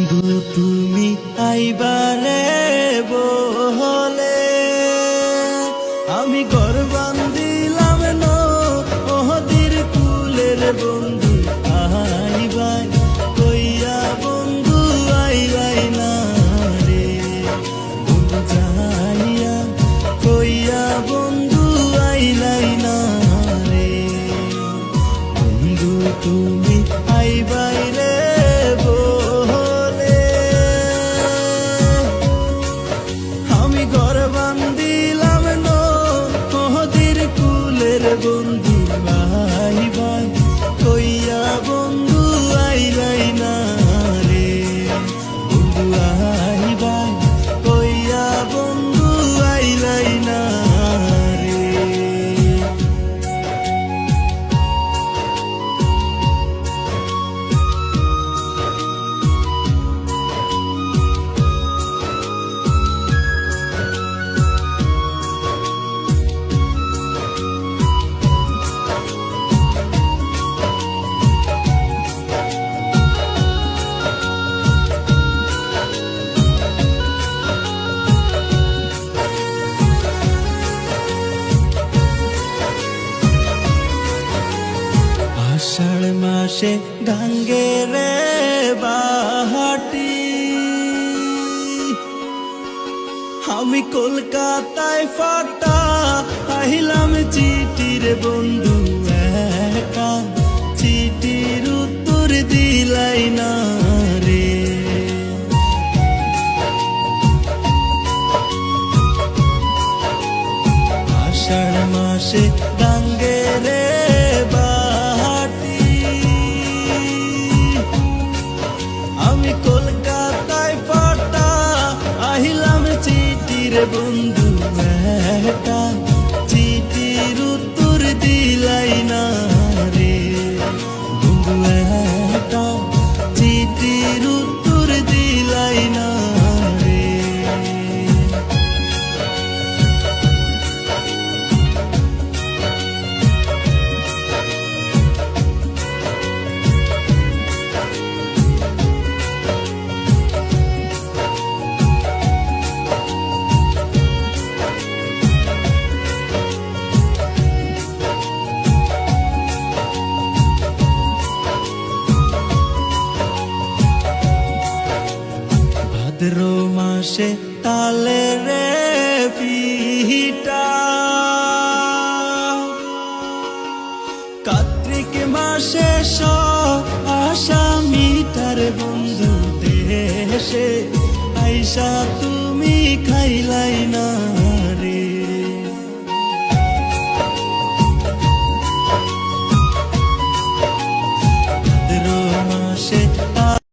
বন্ধু তুমি আইবারে বহলে। আমি গর্বান দিলাম নহদির কুলের বন্ধু। বন্ধু আষাঢ় মাসে গাঙ্গে রে বাহাটি আমি কলকাতায় ফাটা আহিলাম চিঠির বন্ধু একা চিঠির উত্তর দিলাই না রে আষাঢ় মাসে গাঙ্গে রে চিঠির বন্ধু ভাদ্র মাসে তালে রে কার্তিক মাসে স আশা মিটার বন্ধু দেশে আইসা তুমি খাইলাই না।